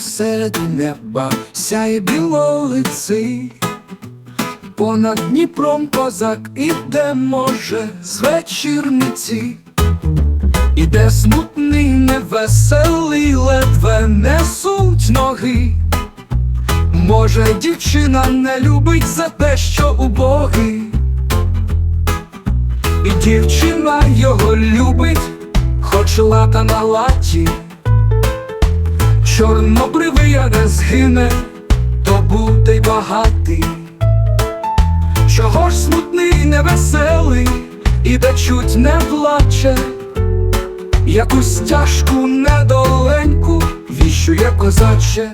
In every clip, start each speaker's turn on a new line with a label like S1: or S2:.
S1: серед неба сяє білолиций. Понад Дніпром козак іде, може, з вечірниці. Іде смутний, невеселий, ледве несуть ноги. Може, дівчина не любить за те, що убогий. І дівчина його любить, хоч лата на латі. Чорнобривий, я не згине, то буде й багатий. Чого ж смутний, невеселий, і де чуть не плаче, якусь тяжку недоленьку віщує козаче.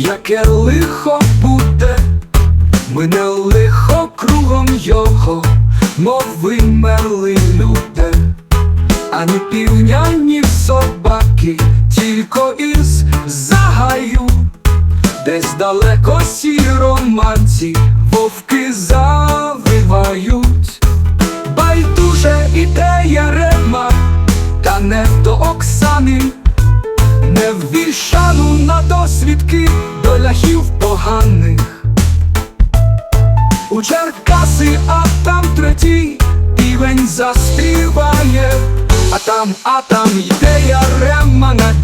S1: Яке лихо буде, Мине лихо кругом його, мов вимерли люди, а ні півня, ні собаки, тільки із загаю, десь далеко сіроманці, вовки завивають, байдуже іде ярема, та не до Оксани. Не в вільшану на досвідки ляхів поганих. У Черкаси, а там третій півень заспіває, а там, а там йде ярема на.